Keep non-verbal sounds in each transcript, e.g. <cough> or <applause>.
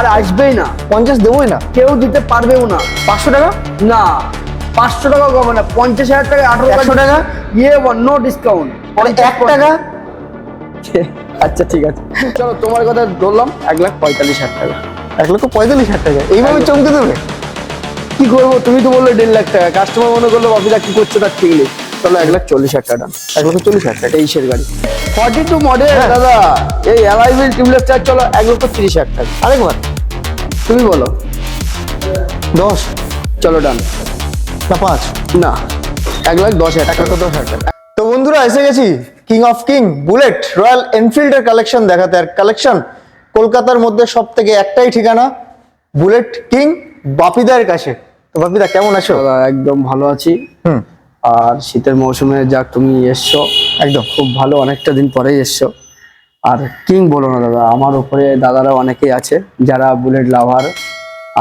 আর আসবেই না। পঞ্চাশ দেবোই না? কেউ দিতে পারবেও না। পাঁচশো টাকা? না পাঁচশো টাকা কমে না? পঞ্চাশ হাজার টাকা আঠারো একশো টাকা? ইয়ে নো ডিসকাউন্ট এক টাকা? আচ্ছা ঠিক আছে। চলো তোমার কথা ধরলাম এক লাখ পঁয়তাল্লিশ হাজার টাকা। এক লক্ষ পঁয়তাল্লিশ হাজার টাকা। এইভাবে চমকে দেবে? কি করব? তুমি তো বললে দেড় লাখ টাকা। কাস্টমার মনে করল বাপিদা কি করছে তার ঠিক নেই। চলো এক লাখ চল্লিশ হাজার টাকা এক লক্ষ চল্লিশ হাজার টাকা। তেইশের গাড়ি। Forty two model. দাদা। এই অ্যালাইভিল টিউবলেস চার্জ চলো এক লক্ষ তিরিশ হাজার টাকা। আরেকবার। তুমি বলো। দশ। চলো ডান। না পাঁচ। না এক লাখ দশ হাজার টাকা। দশ হাজার টাকা। তো বন্ধুরা এসে গেছি। King of king bullet Royal এনফিল্ডের collection দেখাতে। আর কালেকশন কলকাতার মধ্যে সব থেকে একটাই ঠিকানা বুলেট কিং বাপিদার কাছে। তো বাপিদা কেমন আছো? একদম ভালো আছি। হুম। আর শীতের মৌসুমে যাক তুমি এসছো একদম। খুব ভালো অনেকটা দিন পরেই এসছো। আর কিং বলো না দাদা আমার উপরে দাদারা অনেকেই আছে যারা বুলেট লাভার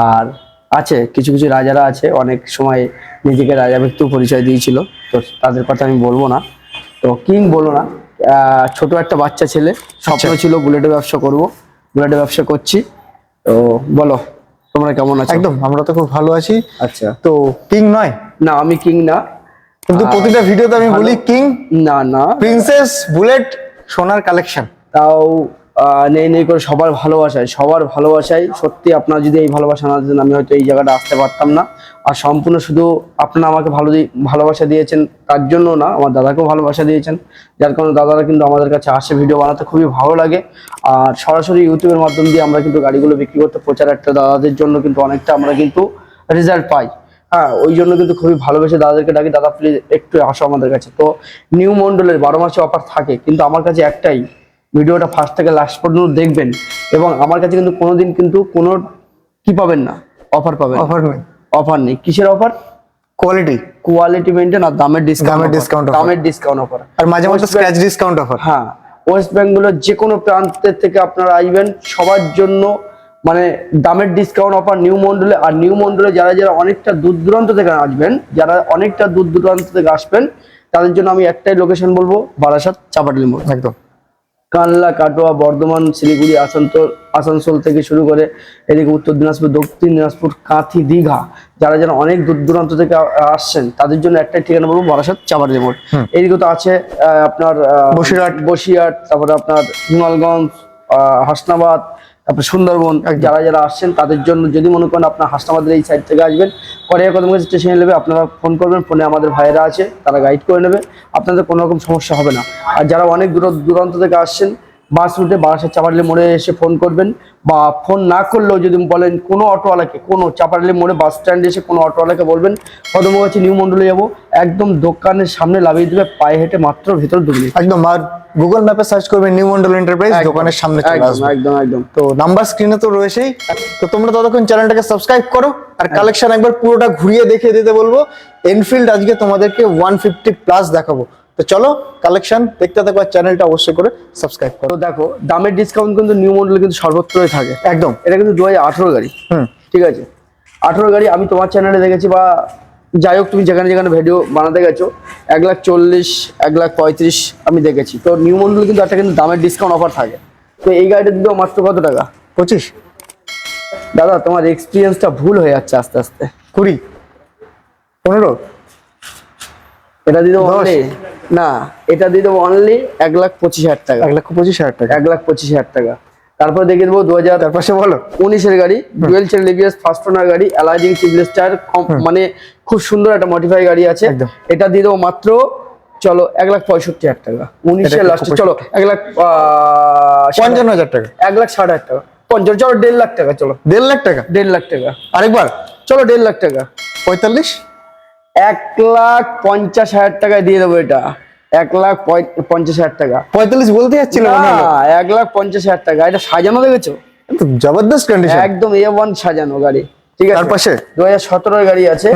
আর আছে কিছু কিছু রাজারা আছে অনেক সময় নিজেকে রাজা ব্যক্তিও পরিচয় দিয়েছিল তো তাদের কথা আমি বলব না। তো কিং বলো না ছোট একটা বাচ্চা ছেলে স্বপ্ন ছিল বুলেটের ব্যবসা করব বুলেটের ব্যবসা করছি তো বলো তোমরা কেমন আছো? একদম আমরা তো খুব ভালো আছি। আচ্ছা। তো কিং নয়? না আমি কিং না। কিন্তু প্রতিটা ভিডিওতে আমি বলি কিং না না। প্রিন্সেস বুলেট সোনার কালেকশন তাও নেই নেই করে সবার ভালোবাসায় সবার ভালোবাসায় সত্যি আপনার যদি এই ভালোবাসা না দিতেন, আমি হয়তো এই জায়গাটা আসতে পারতাম না। আর সম্পূর্ণ শুধু আপনারা আমাকে ভালো ভালোবাসা দিয়েছেন, তার জন্য না, আমার দাদাকেও ভালোবাসা দিয়েছেন। যার কারণে দাদারা কিন্তু আমাদের কাছে আসে ভিডিও বানাতে খুবই ভালো লাগে। আর সরাসরি ইউটিউবের মাধ্যম দিয়ে আমরা কিন্তু গাড়িগুলো বিক্রি করতে প্রচার একটা দাদাদের জন্য কিন্তু অনেকটা আমরা কিন্তু রেজাল্ট পাই। হ্যাঁ ওই জন্য কিন্তু খুবই ভালোবেসে দাদাদেরকে ডাকি, দাদা প্লিজ একটু আসো আমাদের কাছে। তো নিউ মন্ডলের বারো মাসে অফার থাকে, কিন্তু আমার কাছে একটাই ভিডিওটা ফার্স্ট থেকে লাস্ট পর্যন্ত দেখবেন এবং আমার কাছে কিন্তু কোনোদিন কিন্তু কোনো কি পাবেন না অফার পাবেন অফার নেই। অফার নেই। কিসের অফার কোয়ালিটি কোয়ালিটি মেনটেন আর দামের ডিসকাউন্ট দামের offer। দামের ডিসকাউন্ট অফার আর মাঝে মাঝে স্ক্র্যাচ ডিসকাউন্ট অফার হ্যাঁ ওয়েস্ট বেঙ্গলের যে কোনো প্রান্তের থেকে আপনারা আসবেন সবার জন্য মানে দামের ডিসকাউন্ট অফার নিউ মন্ডলে আর নিউ মন্ডলে যারা যারা অনেকটা দূর দূরান্ত থেকে আসবেন যারা অনেকটা দূর দূরান্ত থেকে আসবেন তাদের জন্য আমি একটাই লোকেশন বলব বারাসাত চাপাটালি মোড়। একদম। কানলা কাটোয়া বর্ধমান শিলিগুড়ি আসানসোল আসানসোল থেকে শুরু করে এদিকে উত্তর দিনাজপুর দক্ষিণ দিনাজপুর কাঁথি দীঘা যারা যারা অনেক দূর দূরান্ত থেকে আসছেন তাদের জন্য একটাই ঠিকানা বলব বারাসাত চাবার মোড় এদিকে তো আছে আপনার বসিরহাট। বসিরহাট তারপরে আপনার হিমালগঞ্জ আহ, হাসনাবাদ তারপরে সুন্দরবন যারা যারা আসছেন তাদের জন্য যদি মনে করেন আপনার হাসনাবাদের এই সাইড থেকে আসবেন পরে কদম স্টেশনে নেবে আপনারা ফোন করবেন ফোনে আমাদের ভাইয়েরা আছে তারা গাইড করে নেবে আপনাদের কোনো রকম সমস্যা হবে না। আর যারা অনেক দূর দূরান্ত থেকে আসছেন বাস রুটে বারাসাত চাপাডালি মোড়ে এসে ফোন করবেন বা ফোন না করলেও যদি বলেন কোনো অটোওয়ালাকে কোনো চাপাডালি মোড়ে বাস স্ট্যান্ডে এসে কোনো অটোওয়ালাকে বলবেন কদমগাছি নিউ মন্ডলে যাব একদম দোকানের সামনে লাভিয়ে দেবে পায়ে হেঁটে মাত্র ভেতর ঢুকলি একদম আর গুগল ম্যাপে সার্চ করবে নিউ মন্ডল এন্টারপ্রাইজ দোকানের সামনে চলে একদম আসবে। একদম একদম। তো নাম্বার স্ক্রিনে তো রয়েছেই। তো তোমরা ততক্ষণ চ্যানেলটাকে সাবস্ক্রাইব করো আর কালেকশন একবার পুরোটা ঘুরিয়ে দেখিয়ে দিতে বলব। এনফিল্ড আজকে তোমাদেরকে ওয়ান ফিফটি প্লাস দেখাবো। তো চলো কালেকশন দেখতে থাকো আর চ্যানেলটা অবশ্যই করে সাবস্ক্রাইব করো। দেখো দামের ডিসকাউন্ট কিন্তু নিউ মডেলে কিন্তু সর্বত্রই থাকে। একদম। এটা কিন্তু দু হাজার আঠেরো গাড়ি। হুম। ঠিক আছে? আঠেরো গাড়ি আমি তোমার চ্যানেলে দেখেছি বা যাই হোক তুমি যেখানে যেখানে ভিডিও বানাতে গেছো এক লাখ চল্লিশ এক লাখ পঁয়ত্রিশ আমি দেখেছি। তো নিউ মডেল কিন্তু একটা কিন্তু দামের ডিসকাউন্ট অফার থাকে। তো এই গাড়িটা দিতেও মাত্র কত টাকা? পঁচিশ। দাদা তোমার এক্সপিরিয়েন্সটা ভুল হয়ে যাচ্ছে আস্তে আস্তে। কুড়ি। পনেরো। এটা। অনলি না এটা দিয়ে দেবো অনলি এক লাখ পঁচিশ হাজার টাকা। এক লাখ পঁচিশ হাজার টাকা। এক লাখ পঁচিশ হাজার টাকা। তারপর দেখে দেবো দু হাজার তার পাশে বলো। উনিশের গাড়ি ডুয়েল চেন লিভিয়াস ফার্স্ট ওনার গাড়ি অ্যালাইজিং টিউবলেস টায়ার মানে খুব সুন্দর একটা মডিফাই গাড়ি আছে। এটা দিয়ে দেবো মাত্র চলো এক লাখ পঁয়ষট্টি হাজার টাকা। উনিশের লাস্টে চলো এক লাখ পঞ্চান্ন হাজার টাকা। এক লাখ ষাট হাজার টাকা। পঞ্চান্ন চলো দেড় লাখ টাকা চলো। দেড় লাখ টাকা? দেড় লাখ টাকা। আরেকবার? চলো দেড় লাখ টাকা। পঁয়তাল্লিশ? এক লাখ পঞ্চাশ হাজার টাকায় দিয়ে দেবো এটা। এক লাখ পঞ্চাশ হাজার টাকা। পঁয়তাল্লিশ বলতে যাচ্ছিল না, এক লাখ পঞ্চাশ হাজার টাকা। এটা সাজানো দেখেছ? জবরদস্ত কন্ডিশন একদম এ ওয়ান সাজানো গাড়ি। ঠিক আছে? পাশে? দু হাজার সতেরোর গাড়ি আছে।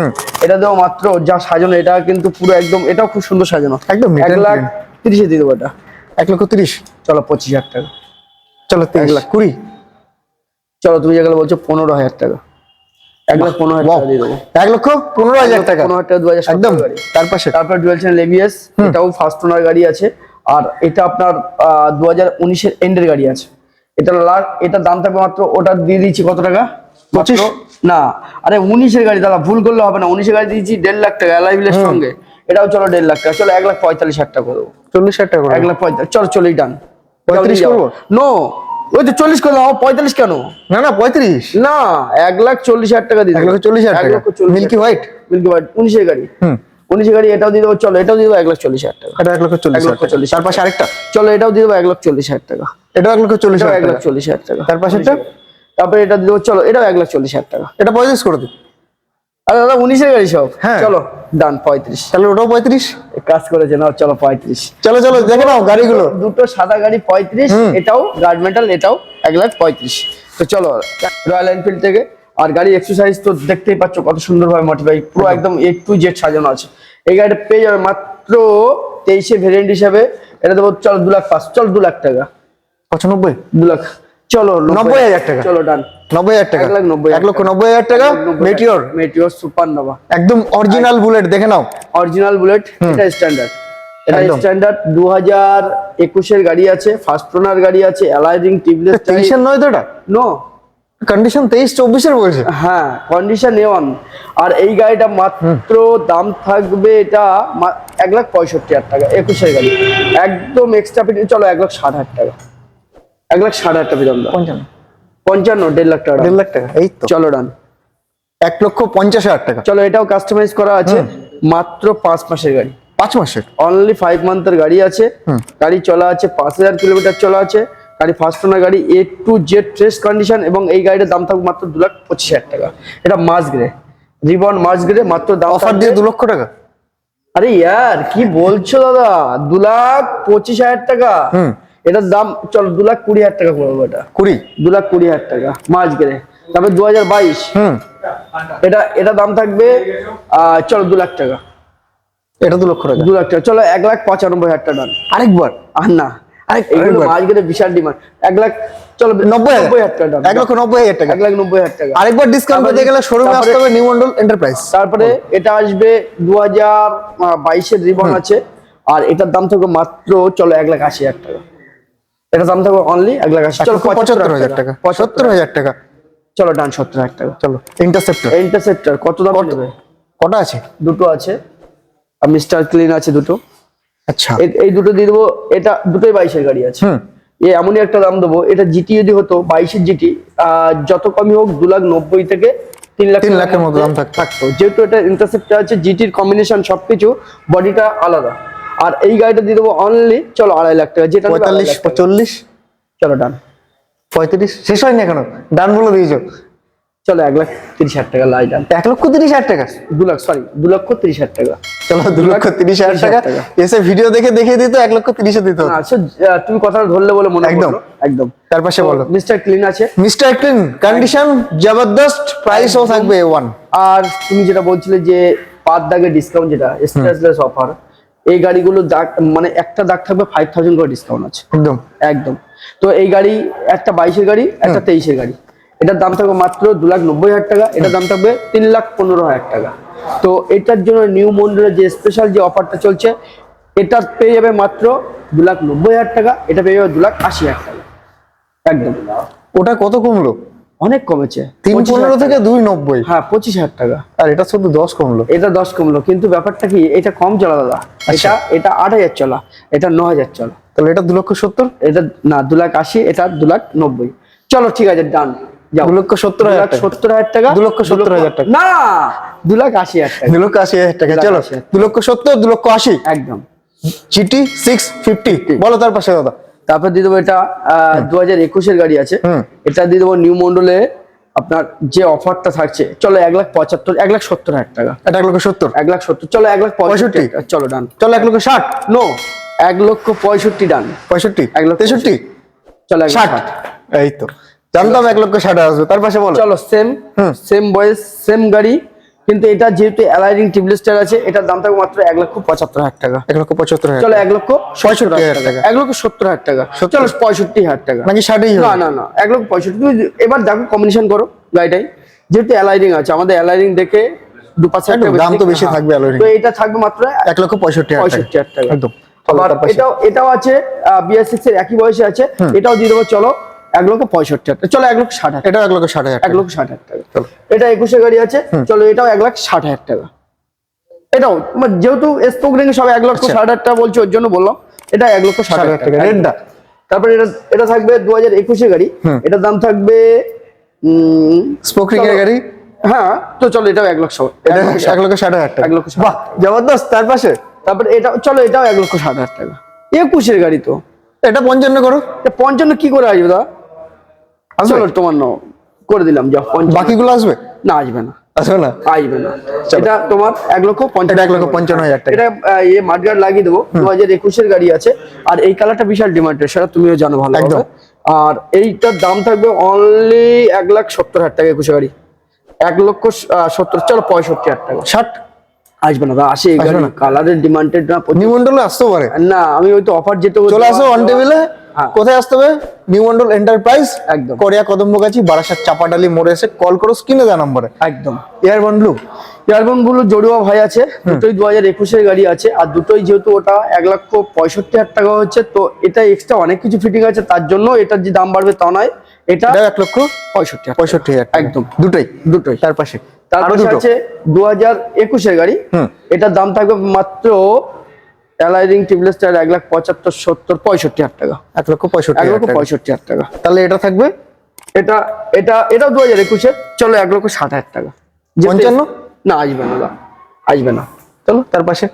এটা দেবো মাত্র যা সাজানো এটা কিন্তু পুরো একদম এটাও খুব সুন্দর সাজানো। একদম এক লাখ। তিরিশে দিয়ে দেবো এটা। এক লক্ষ তিরিশ। চলো পঁচিশ হাজার টাকা। চলো তিরিশ। লাখ কুড়ি। চলো তুমি যেগুলো বলছো পনেরো হাজার টাকা। এক লাখ পনেরো হাজার টাকা দিয়ে দেবো। এক লক্ষ পনেরো হাজার টাকা। পনেরো হাজার টাকা দু হাজার একদম গাড়ি। তার পাশে। তারপর ডুয়েল চ্যানেল এবিএস এটাও ফার্স্ট ওনার গাড়ি আছে। আর এটা আপনার দু হাজার উনিশের এন্ডের গাড়ি আছে। এটা লাখ এটা দাম থাকবে মাত্র ওটা দিয়ে দিচ্ছি কত টাকা? পঁচিশ? না আরে উনিশের গাড়ি দাদা ভুল করলে হবে না। উনিশের গাড়ি দিয়েছি দেড় লাখ টাকা অ্যালাইভিলের সঙ্গে। এটাও চলো দেড় লাখ টাকা চলো এক লাখ পঁয়তাল্লিশ হাজার টাকা করব চল্লিশ হাজার টাকা করে এক লাখ পঁয়তাল্লিশ চলো চল্লিশ ডান। 35 করব? নো ওই তো চল্লিশ করে দাও পঁয়তাল্লিশ কেন? না না পঁয়ত্রিশ। না এক লাখ চল্লিশ হাজার টাকা দিই এক লাখ চল্লিশ হাজার টাকা। মিল্কি হোয়াইট মিল্কি হোয়াইট উনিশের গাড়ি। উনিশের গাড়ি এটাও দিয়ে দেবো চলো এটাও দিয়ে দেবো এক লাখ চল্লিশ হাজার টাকা। এটা এক লক্ষ চল্লিশ লাখ চল্লিশ তার পাশে আরেকটা। চলো এটাও দিয়ে দেবো এক লাখ চল্লিশ হাজার টাকা। এটাও এক লক্ষ চল্লিশ এক লাখ চল্লিশ হাজার টাকা। তার পাশে তারপরে এটা দিয়ে দেবো চলো এটাও এক লাখ চল্লিশ হাজার টাকা। এটা পঁয়ত্রিশ করে দিই আরে দাদা উনিশের গাড়ি সব? হ্যাঁ। চলো ডান পঁয়ত্রিশ। তাহলে ওটাও পঁয়ত্রিশ? কাজ করেছে নাও চলো পঁয়ত্রিশ। চলো চলো দেখে নাও গাড়িগুলো। দুটো সাদা গাড়ি পঁয়ত্রিশ এটাও গার্ডমেন্টাল এটাও এক লাখ পঁয়ত্রিশ। তো চলো রয়্যাল এনফিল্ড থেকে আর গাড়ি এক্সারসাইজ তো দেখতেই পাচ্ছ কত সুন্দর ভাবে মডিফাই পুরো একদম এ টু জেড সাজানো আছে। এই গাড়িটা পেয়ে যাবে মাত্র তেইশে ভেরিয়েন্ট হিসাবে। এটা দেবো চলো দু লাখ পাঁচ চলো দু লাখ টাকা। পঁচানব্বই? দু লাখ। চলো নব্বই হাজার টাকা। চলো ডান নব্বই হাজার টাকা। এক নব্বই এক লক্ষ নব্বই হাজার টাকা? মেটিওর মেটিওর সুপার নোভা একদম অরিজিনাল বুলেট দেখে নাও। অরিজিনাল বুলেট এটা স্ট্যান্ডার্ড এটা স্ট্যান্ডার্ড দু হাজার একুশের গাড়ি আছে ফার্স্ট ওনার গাড়ি আছে অ্যালাইজিং টিভলেস তেইশের নয় তো এটা? নো কন্ডিশন তেইশ চব্বিশের বলছে হ্যাঁ কন্ডিশন এ ওয়ান আর এই গাড়িটা মাত্র দাম থাকবে এটা এক লাখ পঁয়ষট্টি হাজার টাকা একুশের গাড়ি। একদম এক্সট্রা চলো এক লাখ ষাট হাজার টাকা। এক লাখ ষাট হাজার টাকা দাও পঞ্চান্ন। পঞ্চান্ন দেড় লাখ টাকা। দেড় লাখ টাকা এই তো। চলো ডান এক লক্ষ পঞ্চাশ হাজার টাকা। চলো এটাও কাস্টমাইজ করা আছে। মাত্র পাঁচ মাসের গাড়ি। পাঁচ মাসের? অনলি ফাইভ মান্থের গাড়ি আছে। গাড়ি চলা আছে পাঁচ হাজার কিলোমিটার চলা আছে। গাড়ি ফার্স্ট ওনার গাড়ি A to Z fresh condition এবং এই গাড়িটার দাম থাকবে মাত্র দু লাখ পঁচিশ হাজার টাকা। এটা মাস গ্রে রিবন মাস গ্রে মাত্র দাম অফার দিয়ে দু লক্ষ টাকা? আরে ইয়ার কি বলছো দাদা? দু লাখ পঁচিশ হাজার টাকা। এটার দাম চলো দু লাখ কুড়ি হাজার টাকা পড়বে এটা। কুড়ি? দু লাখ কুড়ি হাজার টাকা মাস গ্রে তারপরে দু হাজার বাইশ। এটা এটা দাম থাকবে আহ, চলো দু লাখ টাকা। এটা দু লক্ষ টাকা। দু লাখ টাকা চলো এক লাখ পঁচানব্বই হাজার টাকা ডান আরেকবার? আর না বিশাল ডিমান্ড এক লাখ চলো নব্বই নব্বই হাজার। টাকা এক লক্ষ নব্বই হাজার টাকা। এক লাখ নব্বই হাজার টাকা। আরেকবার ডিসকাউন্ট পেতে গেলে শোরুমে আসতে হবে নিউ মন্ডল এন্টারপ্রাইজ তারপরে এটা আসবে দু হাজার বাইশের রিবন আছে। আর এটার দাম থাকবে মাত্র চলো এক লাখ আশি হাজার টাকা। এটার দাম থাকবে অনলি এক লাখ পঁচাত্তর হাজার টাকা। পঁচাত্তর হাজার টাকা। চলো ডান সত্তর হাজার টাকা। চলো ইন্টারসেপ্টর ইন্টারসেপ্টার কত দাম নেবে? কটা আছে? দুটো আছে। আর মিস্টার ক্লিন আছে দুটো। আচ্ছা। এই দুটো দিয়ে দেবো এটা দুটোই বাইশের গাড়ি আছে। এ এমনই একটা দাম দেবো এটা জিটি যদি হতো বাইশের জিটি যত কমই হোক দু লাখ নব্বই থেকে তিন লাখ তিন লাখের মতো দাম থাকতো। থাকতো। যেহেতু এটা ইন্টারসেপ্টার আছে জিটির কম্বিনেশন সবকিছু বডিটা আলাদা। আর এই গাড়িটা দিয়ে দেবো অনলি চলো আড়াই লাখ টাকা যেটা পঁয়তাল্লিশ চল্লিশ চলো ডান পঁয়ত্রিশ? শেষ হয়নি এখনও? ডান বলে দিয়েছ। চলো এক লাখ তিরিশ হাজার টাকা লাই ডান এক লক্ষ তিরিশ হাজার টাকা? দু লাখ সরি দু লক্ষ তিরিশ হাজার টাকা। চলো দু লক্ষ তিরিশ হাজার টাকা। এসে ভিডিও দেখে দেখে দিত এক লক্ষ তিরিশে দিত আচ্ছা তুমি কথাটা ধরলে বলে মনে একদম। একদম। তার পাশে বলো। মিস্টার ক্লিন আছে। মিস্টার ক্লিন কন্ডিশন জবরদস্ত প্রাইসও থাকবে ওয়ান আর তুমি যেটা বলছিলে যে পাঁচ দাগে ডিসকাউন্ট যেটা স্ট্রেসলেস অফার এই গাড়িগুলো দাগ মানে একটা দাগ থাকবে ফাইভ থাউজেন্ড করে ডিসকাউন্ট আছে। একদম। একদম। তো এই গাড়ি একটা বাইশের গাড়ি একটা তেইশের গাড়ি। এটার দাম থাকবে মাত্র দু লাখ নব্বই হাজার টাকা এটার দাম থাকবে তিন লাখ পনেরো হাজার টাকা। তো এটার জন্য নিউ মন্ডলের যে স্পেশাল যে অফারটা চলছে এটা পেয়ে যাবে মাত্র দু লাখ নব্বই হাজার টাকা এটা পেয়ে যাবে দু লাখ আশি হাজার টাকা। একদম। ওটা কত কমলো? অনেক কমেছে। তিন 25,000 পনেরো থেকে দুই নব্বই। হ্যাঁ পঁচিশ হাজার টাকা। আর এটা শুধু দশ কমলো। এটা দশ কমলো কিন্তু ব্যাপারটা কি এটা কম চলা দাদা। আচ্ছা। এটা এটা আট হাজার চলা এটা ন হাজার চলা। তাহলে এটা দু লক্ষ সত্তর? এটা না দু লাখ আশি এটা দু লাখ নব্বই। চলো ঠিক আছে ডান দু লক্ষ সত্তর হাজার টাকা। সত্তর হাজার টাকা দু লক্ষ সত্তর হাজার টাকা। না দু লাখ আশি হাজার টাকা। দু লক্ষ আশি হাজার টাকা। চলো। দু লক্ষ সত্তর দু লক্ষ আশি। একদম। জিটি সিক্স ফিফটি বলো তার পাশে দাদা। তারপর দিয়ে দেবো এটা দু হাজার একুশের গাড়ি আছে। এটা দিয়ে দেবো নিউ মন্ডলে আপনার যে অফারটা থাকছে চলো এক লাখ পঁচাত্তর এক লাখ সত্তর হাজার টাকা। এটা এক লক্ষ সত্তর? এক লাখ সত্তর চলো এক লাখ পঁয়ষট্টি। চলো ডান চলো এক লক্ষ ষাট? নো এক লক্ষ পঁয়ষট্টি ডান পঁয়ষট্টি? এক লক্ষ তেষট্টি? চলো ষাট। এই তো। জানতাম এক লক্ষ ষাট আসবে। তার পাশে বলো। চলো সেম সেম বয়স সেম গাড়ি। কিন্তু এটা যেহেতু অ্যালাইডিং টিবলিস্টার আছে এটার দাম থাকবে মাত্র এক লক্ষ পঁচাত্তর হাজার টাকা। এক লক্ষ পঁচাত্তর হাজার চলো এক লক্ষ পঁয়ষট্টি হাজার টাকা। এক লক্ষ সত্তর হাজার টাকা। চলো পঁয়ষট্টি হাজার টাকা। নাকি ষাটই না না না এক লক্ষ পঁয়ষট্টি। তুমি এবার দেখো কম্বিনেশন করো গাড়িটাই যেহেতু অ্যালাইডিং আছে আমাদের অ্যালাইডিং দেখে দু পাঁচ হাজার দাম তো বেশি। থাকবে alloying। তো এটা থাকবে মাত্র এক লক্ষ পঁয়ষট্টি পঁয়ষট্টি হাজার টাকা। একদম। আবার এটাও এটাও আছে বিআর সিক্স এর একই বয়সে আছে। এটাও দিয়ে দেবো চলো। এক লক্ষ পঁয়ষট্টি হাজার চলো এক লক্ষ ষাট হাজার এটা এক লক্ষ ষাট হাজার এক লক্ষ ষাট হাজার টাকা। এটা একুশে গাড়ি আছে। চলো এটাও এক লাখ ষাট হাজার টাকা। এটাও তোমার যেহেতু স্পোক রিং সব এক লক্ষ আচ্ছা। ষাট হাজার টাকা বলছে ওর জন্য বললাম। এটা এক লক্ষ ষাট হাজার টাকা টাকা। তারপরে এটা এটা থাকবে দু হাজার একুশে গাড়ি। এটার দাম থাকবে উম, স্পোক রিং এর গাড়ি? হ্যাঁ তো চলো এটাও এক লক্ষ এক লক্ষ ষাট। হাজার টাকা। এক লক্ষ বাহ জবরদস্ত তার পাশে? তারপরে এটা চলো এটাও এক লক্ষ ষাট হাজার টাকা। একুশের গাড়ি তো। এটা পঞ্চান্ন করো। পঞ্চান্ন কি করে আসবে দাদা? আসবে? চলো তোমার নাও। করে দিলাম যা বাকিগুলো আসবে? না আসবে না। আসবে না? আসবে না। এটা তোমার এক লক্ষ এটা এক লক্ষ পঞ্চান্ন হাজার টাকা। এটা আহ, ইয়ে মাঠগার্ড লাগিয়ে দেবো। দু হাজার একুশের গাড়ি আছে। আর এই কালারটা বিশাল ডিমান্ডের সেটা তুমিও জানো ভালো একদম। আর এইটার দাম থাকবে অনলি এক লাখ সত্তর হাজার টাকা একুশে গাড়ি। এক লক্ষ সত্তর চলো পঁয়ষট্টি হাজার টাকা। ষাট? আসবে না আসে। কালারের ডিমান্ডেড না? প্রচুর। নিউ মন্ডলে আসতেও পারে। না আমি ওই তো অফার যেতে চলে আসো অন টেবিলে। কোথায় আসতে হবে? নিউ মন্ডল এন্টারপ্রাইজ একদম। কোরিয়া কদম্বগাছি বারাসাত চাপাডালি মোড়ে এসে কল করো স্ক্রিনে দেওয়া নম্বরে একদম। এয়ার ব্লু ইয়ারবনগুলো জড়ুয়া ভাই আছে দুটোই দু হাজার একুশের গাড়ি আছে আর দুটোই যেহেতু ওটা এক লক্ষ পঁয়ষট্টি হাজার টাকা হচ্ছে তো এটা এক্সট্রা অনেক কিছু ফিটিং আছে তার জন্য এটার যে দাম বাড়বে তা নয় এটা এক লক্ষ পঁয়ষট্টি পঁয়ষট্টি হাজার একদম। দুটোই। দুটোই। তার পাশে। আছে দু হাজার একুশের গাড়ি। এটার দাম থাকবে মাত্র অ্যালাইরিং টিউবলেস টায়ার এক লাখ পঁচাত্তর সত্তর পঁয়ষট্টি হাজার টাকা। এক লক্ষ পঁয়ষট্টি এক লক্ষ পঁয়ষট্টি হাজার টাকা। তাহলে এটা থাকবে? এটা এটা এটাও দু হাজার একুশের চলো এক লক্ষ ষাট হাজার টাকা। পঞ্চান্ন? না আসবে না আসবে না। চলো তার পাশে।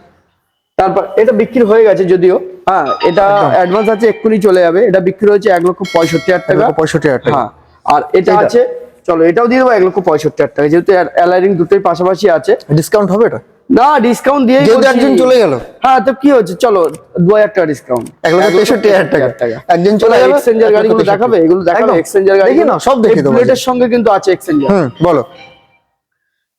তারপর এটা বিক্রি হয়ে গেছে যদিও। হ্যাঁ এটা অ্যাডভান্স আছে এক্ষুনি চলে যাবে। এটা বিক্রি হয়েছে এক লক্ষ পঁয়ষট্টি হাজার টাকা। পঁয়ষট্টি হাজার টাকা। হ্যাঁ আর এটা এটা? আছে চলো এটাও দিয়ে দেবো এক লক্ষ পঁয়ষট্টি হাজার টাকা। যেহেতু অ্যালাইরিং দুটোই পাশাপাশি আছে। ডিসকাউন্ট হবে এটা? না ডিসকাউন্ট দিয়ে যেহেতু একজন চলে গেল। হ্যাঁ তো কি হচ্ছে চলো দু হাজার টাকা ডিসকাউন্ট এক লক্ষ তেষট্টি হাজার টাকা। একজন চলে গেল এক্সচেঞ্জার গাড়িগুলো দেখাবে এগুলো দেখাবে একদম। এক্সচেঞ্জার গাড়ি দেখি না সব দেখি দেবো বুলেটের সঙ্গে কিন্তু আছে এক্সচেঞ্জার বলো।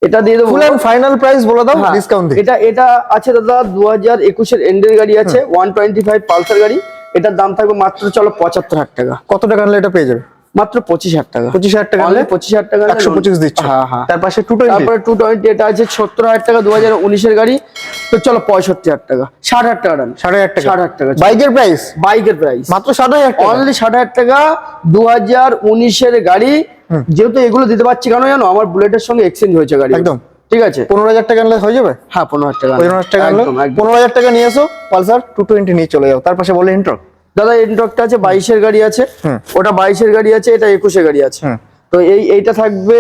এটা দিয়ে দেবো। ফুল এন্ড ফাইনাল প্রাইস বলে দাও হ্যাঁ, ডিসকাউন্ট দিই এটা এটা আছে দাদা দু হাজার একুশের এন্ডের গাড়ি আছে ওয়ান টোয়েন্টি ফাইভ পালসার গাড়ি। এটার দাম থাকবে মাত্র চলো পঁচাত্তর হাজার টাকা। কত টাকা আনলে এটা পেয়ে যাবে? মাত্র পঁচিশ হাজার টাকা। পঁচিশ হাজার টাকা পঁচিশ হাজার টাকা একশো পঁচিশ দিচ্ছ। হ্যাঁ হ্যাঁ। তার পাশে টু তারপরে টু টোয়েন্টি এটা আছে সত্তর হাজার টাকা দু হাজার উনিশের গাড়ি। তো চলো পঁয়ষট্টি হাজার টাকা। ষাট হাজার টাকা ডান ষাট হাজার টাকা। ষাট হাজার টাকা বাইকের প্রাইস বাইকের প্রাইস মাত্র ষাট হাজার টাকা? অনলি ষাট হাজার টাকা দু হাজার উনিশের গাড়ি। যেহেতু এগুলো দিতে পারছি কেন জানো? আমার বুলেটের সঙ্গে এক্সচেঞ্জ হয়েছে গাড়ি একদম। ঠিক আছে? পনেরো হাজার টাকা আনলে হয়ে যাবে? হ্যাঁ পনেরো হাজার টাকা পনেরো হাজার টাকা পনেরো হাজার টাকা নিয়ে এসো পালসার টু টোয়েন্টি নিয়ে চলে যাও। তার পাশে বলে ইন্ট্রো দাদা ইনটকটা আছে বাইশের গাড়ি আছে। ওটা বাইশের গাড়ি আছে এটা একুশের গাড়ি আছে। তো এই এইটা থাকবে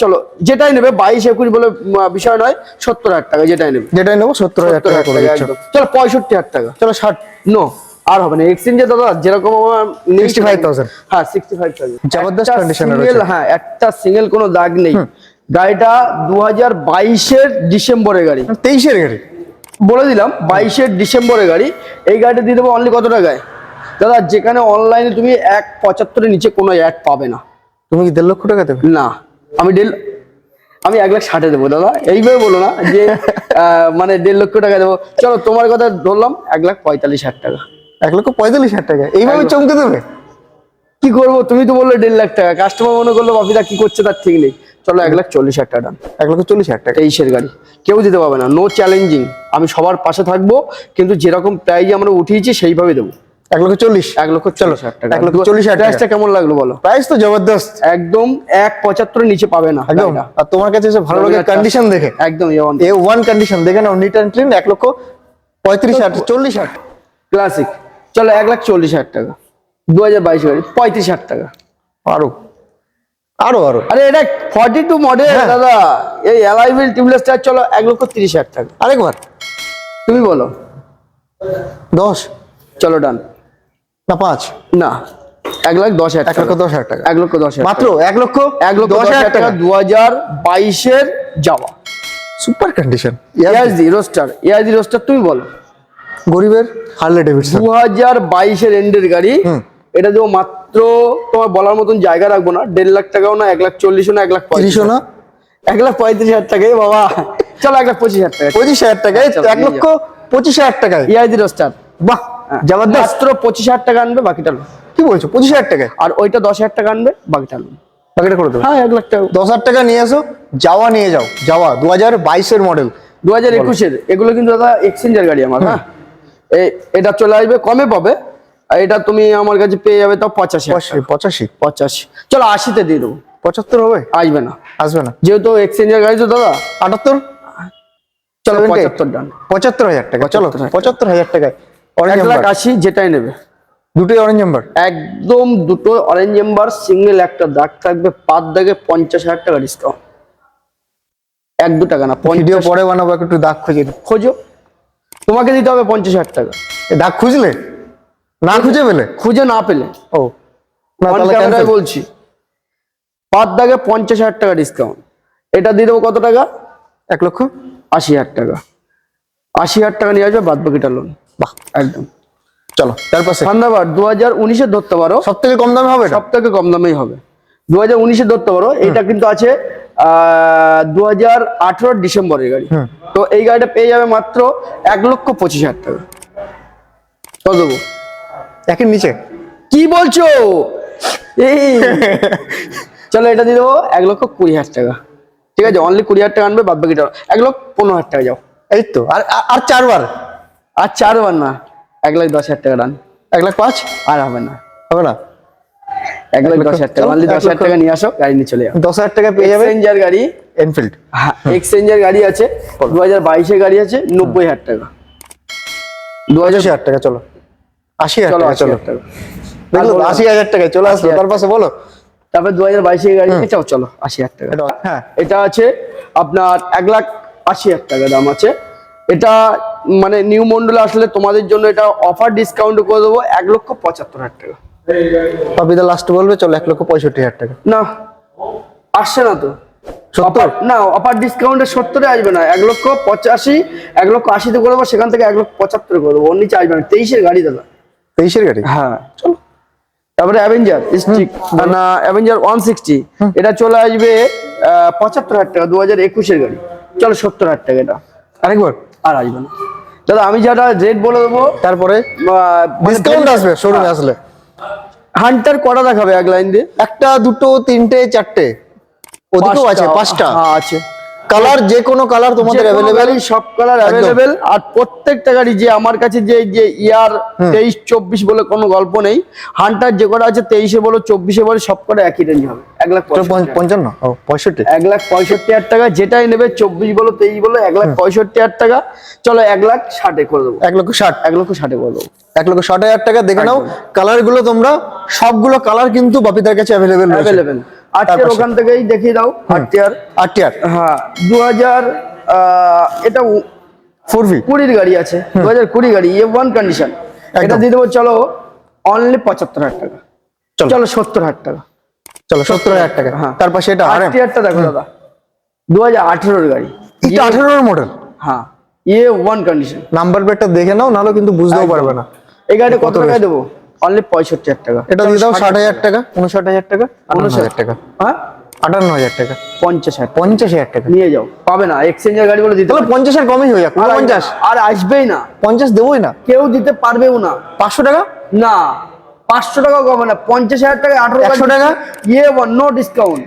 চলো যেটাই নেবে বাইশ একুশ বলে বিষয় নয় সত্তর হাজার টাকা যেটাই নেবে। যেটাই নেব সত্তর হাজার টাকা চলো পঁয়ষট্টি হাজার টাকা। চলো ষাট। নো আর হবে না এক্সচেঞ্জে দাদা যেরকম আমার নেই 65,000 হ্যাঁ সিক্সটি ফাইভ থাউজেন্ড জবরদস্ত রয়েছে। হ্যাঁ একটা সিঙ্গেল কোনো দাগ নেই। গাড়িটা দু হাজার বাইশের ডিসেম্বরের গাড়ি। তেইশের গাড়ি। বলে দিলাম বাইশের ডিসেম্বরের গাড়ি। এই গাড়িটা দিয়ে দেবো অনলি কত টাকায়? দাদা যেখানে অনলাইনে তুমি এক পঁচাত্তরের নিচে কোনো অ্যাড পাবে না। তুমি কি দেড় লক্ষ টাকা দেবে? না আমি ডেল আমি এক লাখ ষাটে দেবো দাদা। এইভাবে বলো না যে <laughs> মানে দেড় লক্ষ টাকা দেবো। চলো তোমার কথা ধরলাম এক লাখ পঁয়তাল্লিশ হাজার টাকা। এক লক্ষ পঁয়তাল্লিশ হাজার টাকা। এইভাবে চমকে দেবে? কি করব? তুমি তো বললে দেড় লাখ টাকা। কাস্টমার মনে করল বাপিদা কি করছে? তার ঠিক নেই। চলো এক লাখ চল্লিশ হাজার টাকা এক লক্ষ চল্লিশ হাজার টাকা। তেইশের গাড়ি। কেউ দিতে পারবে না। নো চ্যালেঞ্জিং আমি সবার পাশে থাকব কিন্তু যেরকম প্রাইজে আমরা উঠিয়েছি সেইভাবে দেবো। এক লক্ষ চল্লিশ। এক লক্ষ চল্লিশ হাজার টাকা। এক লক্ষ চল্লিশ হাজার টাকা। প্রাইসটা কেমন লাগল বলো? প্রাইস তো জবরদস্ত। একদম এক পঁচাত্তরের নিচে পাবে না একদম। আর তোমার কাছে এসে ভালো লাগে কন্ডিশন দেখে। একদম এ ওয়ান কন্ডিশন দেখে নাও নিট অ্যান্ড ক্লিন এক লক্ষ পঁয়ত্রিশ হাজার চল্লিশ হাজার। ক্লাসিক চলো এক লাখ চল্লিশ হাজার টাকা। দু হাজার বাইশ গাড়ি পঁয়ত্রিশ হাজার টাকা। আরও আরও আরও। আরে এটা ফর্টি টু মডেল। দাদা। এই অ্যালাইভিল টিউবলেস টায়ার চলো এক লক্ষ তিরিশ হাজার টাকা। আরেকবার। তুমি বলো। দশ। চলো ডান না পাঁচ। না এক লাখ দশ হাজার এক লক্ষ দশ হাজার টাকা। এক লক্ষ দশ হাজার মাত্র এক লক্ষ এক লক্ষ দশ হাজার টাকা দু হাজার বাইশের যাওয়া সুপার কন্ডিশন ইয়ারজি রোস্টার ইয়ারজি রোস্টার তুমি বলো। গরিবের হার্লে ডেভিডসন দু হাজার বাইশের এন্ডের গাড়ি। এটা দেবো মাত্র তোমার বলার মতন জায়গা রাখব না। দেড় লাখ টাকাও না এক লাখ চল্লিশও না এক লাখ পঁয়ত্রিশ না? এক লাখ পঁয়ত্রিশ হাজার টাকা এ বাবা। চলো এক লাখ পঁচিশ হাজার টাকা। পঁচিশ হাজার টাকায় এক লক্ষ পঁচিশ হাজার টাকা। টাকায় ইয়ারজি রোস্টার। বাহ জবরদস্ত। মাত্র পঁচিশ হাজার টাকা আনবে বাকিটা লোন কি বলছো পঁচিশ হাজার টাকায় আর ওইটা দশ হাজার টাকা আনবে বাকিটা লোন বাকিটা করে দেবো। হ্যাঁ এক লাখ টাকা। দশ হাজার টাকা নিয়ে এসো যাওয়া নিয়ে যাও যাওয়া। দু হাজার বাইশের মডেল। দু হাজার একুশের। এগুলো কিন্তু দাদা এক্সচেঞ্জের গাড়ি আমার হ্যাঁ। এটা চলে আসবে কমে পাবে। এটা তুমি আমার কাছে পেয়ে যাবে তাও পঁচাশি পঁচাশি পঁচাশি? চলো আশিতে দিয়ে দেবো। পঁচাত্তর হবে? আসবে না। আসবে না। যেহেতু এক্সচেঞ্জের গাড়ি তো দাদা। আটাত্তর? চলো পঁচাত্তর ডান। পঁচাত্তর হাজার টাকা। চলো পঁচাত্তর হাজার টাকায়। এক লাখ আশি যেটাই নেবে। দুটোই অরেঞ্জ নাম্বার একদম দুটো অরেঞ্জ এম্বার সিঙ্গেল একটা দাগ থাকবে পাঁচ দাগে পঞ্চাশ হাজার টাকা ডিসকাউন্ট এক দু টাকা না ভিডিও পরে বানাবো একটু দাগ খুঁজে। খোঁজো। তোমাকে দিতে হবে পঞ্চাশ হাজার টাকা। দাগ খুঁজলে? না খুঁজে পেলে? খুঁজে না পেলে। ও না তাহলে ক্যামেরায় বলছি। পাঁচ দাগে পঞ্চাশ হাজার টাকা ডিসকাউন্ট এটা দিয়ে দেবো কত টাকা? এক লক্ষ? আশি হাজার টাকা। আশি হাজার টাকা নিয়ে আসবে বাদ বাকিটা লোন বাহ। একদম। চলো তার পাশে। থান্ডারবার্ড দু হাজার উনিশে ধরতে পারো। সব থেকে কম দামে হবে সব থেকে কম দামেই হবে। দু হাজার উনিশে ধরতে পারো। এটা কিন্তু আছে দু হাজার আঠেরো ডিসেম্বরের গাড়ি। তো এই গাড়িটা পেয়ে যাবে মাত্র এক লক্ষ পঁচিশ হাজার টাকা। কত দেবো। একের নিচে। কি বলছো? এই। চলো এটা দিয়ে দেবো এক লক্ষ কুড়ি হাজার টাকা। ঠিক আছে অনলি কুড়ি হাজার টাকা আনবে বাদ বাকিটা এক লক্ষ পনেরো হাজার টাকা যাও। এই তো আর আর- চারবার। আর চারবার না। এক লাখ দশ হাজার টাকা ডান। এক লাখ পাঁচ আর হবে না। হবে না? এক লাখ দশ হাজার টাকা। অনলি দশ হাজার টাকা নিয়ে আসো গাড়ি নিয়ে চলে যাও। দশ হাজার টাকা পেয়ে যাবে এক্সচেঞ্জার গাড়ি। এনফিল্ড হ্যাঁ এক্সচেঞ্জের গাড়ি আছে দু হাজার বাইশে গাড়ি আছে নব্বই হাজার টাকা। দু হাজার হাজার টাকা চলো। আশি হাজার চলো দেখল আশি হাজার টাকায় চলে আসলো। তার পাশে বলো। তারপর দু হাজার বাইশে গাড়ি এটাও চলো আশি হাজার টাকা। হ্যাঁ এটা আছে আপনার এক লাখ আশি হাজার টাকা দাম আছে। এটা মানে নিউ মন্ডলে আসলে তোমাদের জন্য এটা অফার ডিসকাউন্ট করে দেবো এক লক্ষ পঁচাত্তর হাজার টাকা। পাপিদা লাস্ট বলবে চলো এক লক্ষ পঁয়ষট্টি হাজার টাকা। না আসছে না তো। সত্তর? না অফার ডিসকাউন্টে সত্তরে আসবে না। এক লক্ষ পঁচাশি এক লক্ষ আশিতে করে দেবো সেখান থেকে এক লক্ষ পঁচাত্তর করে দেবো। ওর নিচে আসবে না তেইশের গাড়ি দাদা। তেইশের গাড়ি? হ্যাঁ। চলো। তারপরে অ্যাভেঞ্জার স্টিক না অ্যাভেঞ্জার ওয়ান সিক্সটি এটা চলে আসবে পঁচাত্তর হাজার টাকা দু হাজার একুশের গাড়ি। চলো সত্তর হাজার টাকা এটা। আরেকবার। আর আসবে না। দাদা আমি যেটা রেট বলে দেবো তারপরে? ডিসকাউন্ট আসবে শোরুমে আসলে। হান্টার কটা দেখাবে এক লাইন দিয়ে? একটা দুটো তিনটে চারটে। ওদিকেও আছে পাঁচটা। হ্যাঁ আছে। কালার যে কোনো কালার তোমাদের অ্যাভেলেবেল সব কালার অ্যাভেলেবেল আর প্রত্যেকটা গাড়ি যে আমার কাছে যে যে ইয়ার তেইশ চব্বিশ বলে কোনো গল্প নেই। হান্টার যে কটা আছে তেইশে বলো চব্বিশে বলো সব কটা একই রেঞ্জ হবে। এক লাখ পঁয়ষট্টি হাজার। পঞ্চান্ন? ও পঁয়ষট্টি? এক লাখ পঁয়ষট্টি হাজার টাকা যেটাই নেবে চব্বিশ বলো তেইশ বলো এক লাখ পঁয়ষট্টি হাজার টাকা। চলো এক লাখ ষাটে করে দেবো। এক লক্ষ ষাট? এক লক্ষ ষাটে করে দেবো। এক লক্ষ ষাট হাজার টাকা দেখে নাও। কালারগুলো তোমরা সবগুলো কালার কিন্তু বাপিদার কাছে অ্যাভেলেবেল অ্যাভেলেবেল আজকের ওখান থেকেই দেখিয়ে দাও। আটটিয়ার আটটি আর হ্যাঁ দু হাজার এটা ফোর ভি কুড়ির গাড়ি আছে দু হাজার কুড়ি গাড়ি এ ওয়ান কন্ডিশন এটা দিয়ে দেবো চলো অনলি পঁচাত্তর হাজার টাকা। চলো। সত্তর হাজার টাকা। চলো সত্তর হাজার টাকা। হ্যাঁ। তার পাশে এটা আটটিয়ারটা দেখো দাদা। দু হাজার আঠেরোর গাড়ি। এটা আঠেরোর মডেল হ্যাঁ এ ওয়ান কন্ডিশন নাম্বার প্লেটটা দেখে নাও নাহলে কিন্তু বুঝতেও পারবে না। এই গাড়িটা কত টাকায় দেবো? অনলি পঁয়ষট্টি হাজার টাকা। এটা দিয়ে দাও ষাট হাজার টাকা। উনষাট হাজার টাকা। আটান্ন হাজার টাকা। হ্যাঁ? আটান্ন হাজার টাকা। পঞ্চাশ হাজার পঞ্চাশ হাজার টাকা। নিয়ে যাও। পাবে না। এক্সচেঞ্জের গাড়ি বলে দিতে তাহলে পঞ্চাশের কমই হয়ে যাক। পঞ্চাশ। আর আসবেই না। পঞ্চাশ দেবোই না। কেউ দিতে পারবেও না। পাঁচশো টাকা? না। পাঁচশো টাকা কমে না। পঞ্চাশ হাজার টাকা আঠারো 100 টাকা? ইয়ে নো ডিসকাউন্ট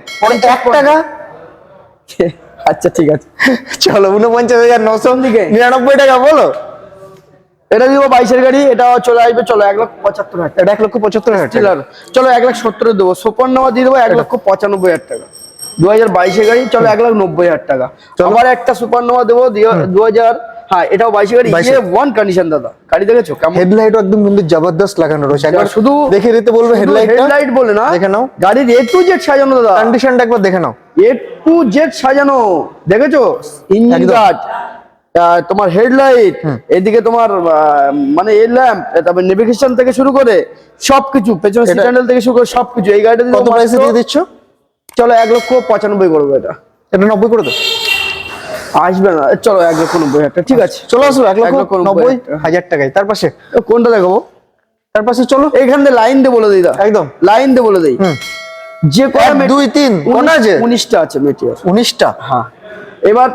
এক টাকা? <laughs> আচ্ছা ঠিক আছে। চলো উনপঞ্চাশ হাজার নশো? নিরানব্বই টাকা বলো। এটা দিব বাইশের গাড়ি এটা চলে আসবে চলো এক লক্ষ পঁচাত্তর হাজার এটা এক লক্ষ পঁচাত্তর হাজার টাকা। চলো এক লাখ সত্তর দেবো। সুপার নামা দিয়ে দেবো এক লক্ষ পঁচানব্বই হাজার টাকা। দু হাজার বাইশের গাড়ি চলো এক লাখ নব্বই হাজার টাকা। আবার একটা সুপার নামা দেবো দু হাজার হ্যাঁ এটাও বাইশের গাড়ি। 22 ইয়ে ওয়ান কন্ডিশন দাদা। গাড়ি দেখেছ? কেমন? হেডলাইট একদম কিন্তু জবরদস্ত লাগানো রয়েছে। একবার শুধু দেখে দিতে বলবে হেডলাইট হেডলাইট বলে না। দেখে নাও। গাড়ির এ টু জেড সাজানো দাদা। কন্ডিশনটা একবার দেখে নাও। এ টু জেড সাজানো। দেখেছ? ইঞ্জিন গার্ড তোমার হেডলাইট এদিকে তোমার মানে এ ল্যাম্প তারপর নেভিগেশন থেকে শুরু করে সবকিছু পেছনে সিট হ্যান্ডেল থেকে শুরু করে সবকিছু এই গাড়িটা কত প্রাইসে দিয়ে দিচ্ছ? চলো এক লক্ষ পঁচানব্বই করব এটা। এটা নব্বই করে দাও। আসবে না চলো এক লক্ষ নব্বই হাজার টাকা। ঠিক আছে। চলো আসো এক লক্ষ নব্বই হাজার টাকা। টাকায়। তার পাশে? কোনটা দেখাবো তার পাশে চলো। এইখান দিয়ে লাইন দিয়ে বলে দিই দা একদম। লাইন দিয়ে বলে দিই। যে কটা দুই, তিন, কটা আছে? উনিশটা আছে মেটিওর উনিশটা? হ্যাঁ। এবার।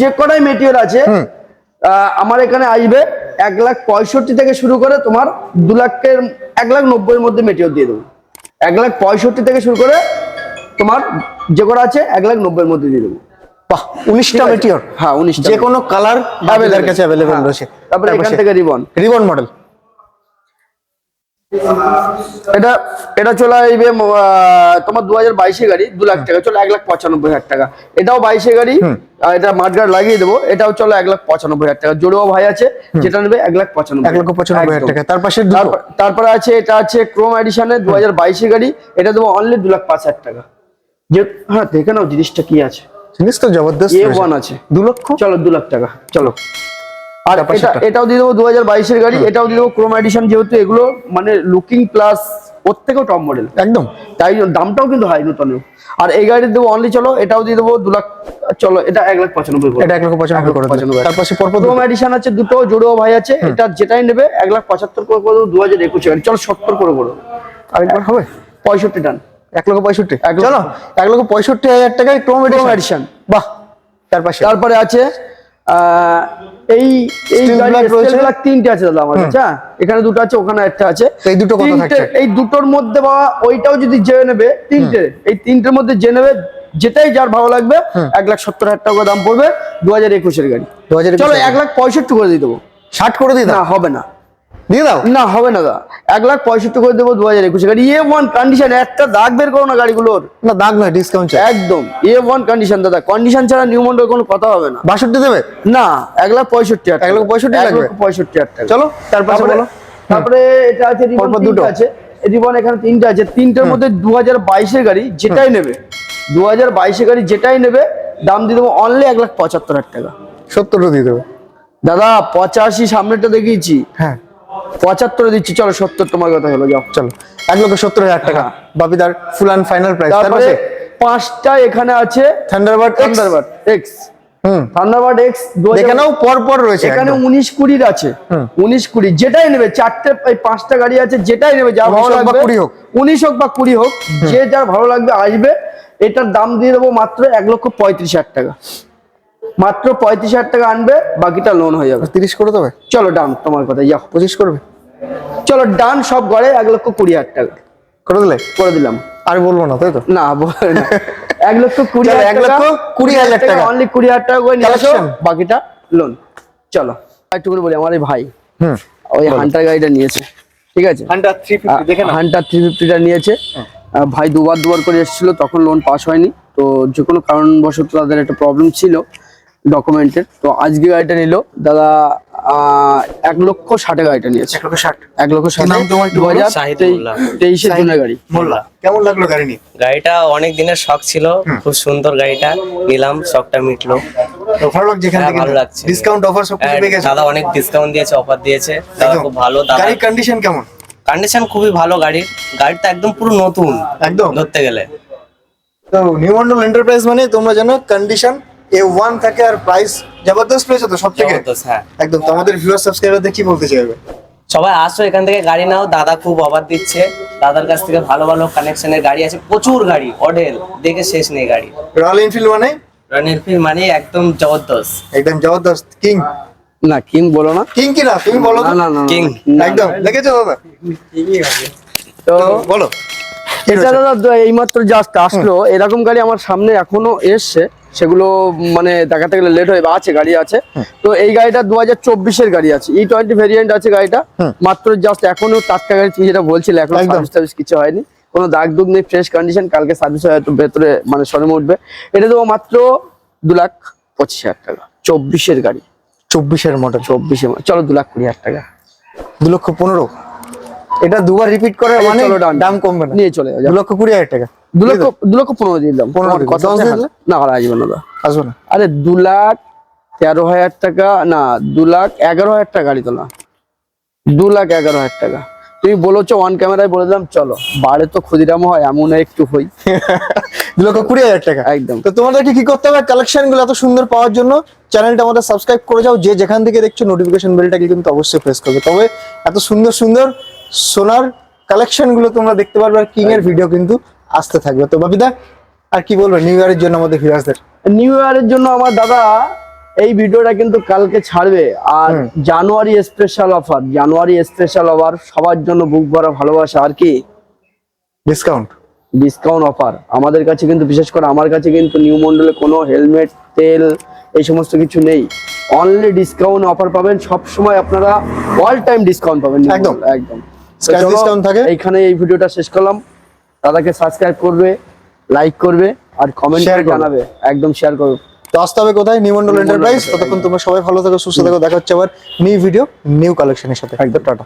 যে কটাই মেটিওর আছে আমার এখানে আসবে এক লাখ পঁয়ষট্টি থেকে শুরু করে তোমার দু লাখের এক লাখ নব্বইয়ের মধ্যে মেটিওর দিয়ে দেবো। এক লাখ পঁয়ষট্টি থেকে শুরু করে তোমার যে কটা আছে এক লাখ নব্বইয়ের মধ্যে দিয়ে দেবো। বাহ উনিশটা মেটিওর হ্যাঁ, 19টা যে কোনো কালার কাছে অ্যাভেলেবেল। রয়েছে। তারপরে তার এখান থেকে রিবন রিবন মডেল এটা এটা চলে আসবে তোমার দু হাজার বাইশে গাড়ি দু লাখ টাকা চলো এক লাখ পঁচানব্বই হাজার টাকা। এটাও বাইশে গাড়ি আর এটা মাঠগাড় লাগিয়ে দেবো এটাও চলো এক লাখ পঁচানব্বই হাজার টাকা। জোড়ো ভাই আছে যেটা নেবে এক লাখ পঁচানব্বই এক লক্ষ পঁচানব্বই হাজার টাকা। তার পাশে তারপরে আছে এটা আছে ক্রোম এডিশনে দু হাজার বাইশে গাড়ি এটা দেবো অনলি দু লাখ পাঁচ হাজার টাকা। যে হ্যাঁ দেখে নাও জিনিসটা কি আছে। জিনিস তো জবরদস্ত আছে। দু লক্ষ? চলো দু লাখ টাকা চলো। আর এটা এটাও দিয়ে দেবো দু হাজার বাইশের গাড়ি এটাও দিয়ে দেবো ক্রোম এডিশন যেহেতু এগুলো মানে লুকিং প্লাস ওর থেকেও টপ মডেল একদম। তাই দামটাও কিন্তু হাই নতুন আর এই গাড়ি দেবো অনলি চলো এটাও দিয়ে দেবো দু লাখ চলো এটা এক লাখ পঁচানব্বই এটা এক লক্ষ পঁচানব্বই করে। তার পাশে পরপর ক্রোম এডিশন আছে দুটো জোড়ো ভাই আছে এটা যেটাই নেবে এক লাখ পঁচাত্তর করে করে দেবো দু হাজার একুশে চলো সত্তর করে করো। আরেকবার হবে? পঁয়ষট্টি টান এক লক্ষ পঁয়ষট্টি। চলো এক লক্ষ পঁয়ষট্টি হাজার টাকায় ক্রোম এডিশন বাহ তার পাশে। তারপরে আছে এই এই গাড়ি তিনটে আছে দাদা আমার কাছে এখানে দুটো আছে ওখানে একটা আছে। এই দুটো কত থাকছে? এই দুটোর মধ্যে বা ওইটাও যদি যে নেবে তিনটে। এই তিনটের মধ্যে যে নেবে যেটাই যার ভালো লাগবে এক লাখ সত্তর হাজার টাকা দাম পড়বে দু হাজার একুশের গাড়ি। 2021 চলো এক লাখ পঁয়ষট্টি করে দিয়ে দেবো। ষাট করে দিই না হবে না। দিয়ে দাও। না হবে না দাদা এক লাখ পঁয়ষট্টি করে দেবো দু হাজার একুশে। গাড়ি এ ওয়ান কন্ডিশন একটা দাগ বের করো না গাড়িগুলোর। না দাগ নয় ডিসকাউন্ট একদম। এ ওয়ান কন্ডিশন দাদা। কন্ডিশন ছাড়া নিউ মন্ডল কোনো কথা হবে না। বাষট্টি দেবে? না এক লাখ পঁয়ষট্টি হাজার এক লাখ পঁয়ষট্টি লাগবে? পঁয়ষট্টি হাজার টাকা। চলো তার তারপরে বলো। তারপরে এটা আছে দুটো। আছে। রিবন এখানে তিনটে আছে। তিনটের মধ্যে দু হাজার বাইশের গাড়ি যেটাই নেবে দু হাজার বাইশের গাড়ি যেটাই নেবে দাম দিয়ে দেবো অনলি এক লাখ পঁচাত্তর হাজার টাকা। সত্তরটা দিয়ে দেবে। দাদা পঁচাশি সামনেটা দেখিয়েছি। হ্যাঁ। পঁচাত্তরে দিচ্ছি চলো সত্তর তোমার কথা হলো যাও। চলো। এক লক্ষ সত্তর হাজার টাকা। বাপিদার ফুল অ্যান্ড ফাইনাল প্রাইস তার তারপরে পাঁচটা এখানে আছে থান্ডারবার্ড থান্ডারবার্ড এক্স হুম। থান্ডারবার্ড এক্স পর পর রয়েছে এখানে। উনিশ কুড়ির আছে। উনিশ কুড়ি যেটাই নেবে চারটে পাঁচটা গাড়ি আছে যেটাই নেবে যা ভালো লাগবে 20 হোক। উনিশ হোক বা কুড়ি হোক যে যার ভালো লাগবে আসবে। এটার দাম দিয়ে দেবো মাত্র এক লক্ষ পঁয়ত্রিশ হাজার টাকা। মাত্র পঁয়ত্রিশ হাজার টাকা আনবে বাকিটা লোন হয়ে যাবে। তিরিশ করে দেবে? চলো ডান তোমার কথা যাও। পঁচিশ করবে? চলো ডান সব গড়ে এক লক্ষ কুড়ি হাজার টাকা। করে দিলে? করে দিলাম। আর বলব না তাই তো? না <laughs> এক লক্ষ কুড়ি হাজার এক লক্ষ কুড়ি হাজার টাকা। অনলি কুড়ি হাজার টাকা করে নিয়ে বাকিটা লোন চলো একটু করে বলি আমার এই ভাই হুম। ওই হান্টার গাড়িটা নিয়েছে ঠিক আছে? হান্ড্রেড থ্রি ফিফটি দেখে হান্টার থ্রি ফিফটিটা নিয়েছে। ভাই দুবার দুবার করে এসেছিল তখন লোন পাস হয়নি তো যে কোনো কারণবশত তাদের একটা প্রবলেম ছিল। ডকুমেন্টের তো আজকে গাড়িটা নিল দাদা আহ, এক লক্ষ ষাটে গাড়িটা নিয়েছে। এক লক্ষ ষাট। এক লক্ষ ষাট? নাম দু হাজার তেইশের জনের গাড়ি। মোল্লা কেমন লাগল গাড়ি নিয়ে? গাড়িটা অনেক দিনের শখ ছিল খুব সুন্দর গাড়িটা নিলাম শখটা মিটলো। ভালো লাগছে এখান হ্যাঁ, থেকে ভালো লাগছে। ডিসকাউন্ট অফার সব কিছু পেয়ে গেছে? দাদা অনেক ডিসকাউন্ট দিয়েছে অফার দিয়েছে। দাদা খুব ভালো দাদা গাড়ির কন্ডিশন কেমন? কন্ডিশন খুবই ভালো গাড়ির। গাড়িটা একদম পুরো নতুন। একদম। ধরতে গেলে। তো নিউ মন্ডল এন্টারপ্রাইজ মানে তোমরা জানো কন্ডিশন এ ওয়ান থাকে আর প্রাইস জবরদস্ত রয়েছে তো সব থেকে জবরদস্ত, হ্যাঁ। একদম তো আমাদের ভিউয়ার সাবস্ক্রাইবারদের কি বলতে চাইবে? সবাই আসো এখান থেকে গাড়ি নাও দাদা খুব অফার দিচ্ছে। দাদার কাছ থেকে ভালো ভালো কানেকশনের গাড়ি আছে প্রচুর গাড়ি অডেল দেখে শেষ নেই গাড়ি। রয়্যাল এনফিল্ড মানে? রয়্যাল এনফিল্ড মানে একদম জবরদস্ত। একদম জবরদস্ত কিং না কিং বলো না। কিং কি না? তুমি বলো না না। না, একদম দেখেছ দাদা? তো বলো। এটা দাদা এইমাত্র জাস্ট আসলো। এরকম গাড়ি আমার সামনে এখনও এসছে। সেগুলো মানে দেখাতে গেলে লেট হয়ে বা আছে গাড়ি আছে। তো এই গাড়িটা দু হাজার চব্বিশের গাড়ি আছে। ই টোয়েন্টি ভেরিয়েন্ট আছে গাড়িটা। মাত্র জাস্ট এখনও টাটকা গাড়ি তুমি যেটা বলছিলে এখনও। সার্ভিস টার্ভিস কিছু হয়নি। কোনো দাগ দুগ নেই ফ্রেশ কন্ডিশন কালকে সার্ভিস হয়তো ভেতরে মানে শোরুমে উঠবে। এটা দেবো মাত্র দু লাখ পঁচিশ হাজার টাকা। চব্বিশের গাড়ি। চব্বিশের মডেল। চব্বিশে চলো দু লাখ কুড়ি হাজার টাকা। দু লক্ষ পনেরো। এটা দুবার রিপিট করে মানে চলো দাম কমবে না। নিয়ে চলে যাও। দু লক্ষ কুড়ি হাজার টাকা। দু লক্ষ দু লক্ষ পনেরো দিয়ে দিলাম পনেরো কথা? না আসবে না না। আরে দু লাখ তেরো হাজার টাকা না দু লাখ এগারো হাজার টাকা গাড়ি তোলা। দু লাখ এগারো হাজার টাকা। তুমি বলেছ অন ক্যামেরায় বলে দিলাম চলো। বাড়ে তো ক্ষুদিরাম হয় এমন একটু হই। <laughs> দু লক্ষ কুড়ি হাজার টাকা। একদম। তো তোমাদেরকে কি করতে হবে? কালেকশনগুলো এত সুন্দর পাওয়ার জন্য চ্যানেলটা আমাদের সাবস্ক্রাইব করে যাও। যে যেখান থেকে দেখছ নোটিফিকেশন বেলটাকে কিন্তু অবশ্যই প্রেস করবে। তবে এত সুন্দর সুন্দর সোনার কালেকশনগুলো তোমরা দেখতে পারবে আর কিং এর ভিডিও কিন্তু আসতে থাকবে। তো বাবিদা আর কি বলব নিউ ইয়ারের জন্য আমাদের ভিউয়ার্সদের নিউ ইয়ারের জন্য আমার দাদা এই ভিডিওটা কিন্তু কালকে ছাড়বে। আর January special offer January special offer সবার জন্য বুক ভরা ভালোবাসা। আর কি? ডিসকাউন্ট ডিসকাউন্ট অফার আমাদের কাছে কিন্তু বিশেষ করে আমার কাছে কিন্তু নিউ মন্ডলে কোনো হেলমেট তেল এই সমস্ত কিছু নেই। অনলি ডিসকাউন্ট অফার পাবেন। সব সময় আপনারা অল টাইম ডিসকাউন্ট পাবেন। একদম। একদম। ডিসকাউন্ট থাকে। এইখানে এই ভিডিওটা শেষ করলাম। দাদাকে সাবস্ক্রাইব করবে লাইক করবে আর কমেন্ট জানাবে। একদম শেয়ার করবে। তো আসতে হবে কোথায়? নিমন্ডল নিউ মন্ডল এন্টারপ্রাইজ ততক্ষণ তোমরা সবাই ভালো থাকো সুস্থ থাকো। দেখা হচ্ছে আবার নিউ ভিডিও নিউ কালেকশনের সাথে। একদম। টাটা।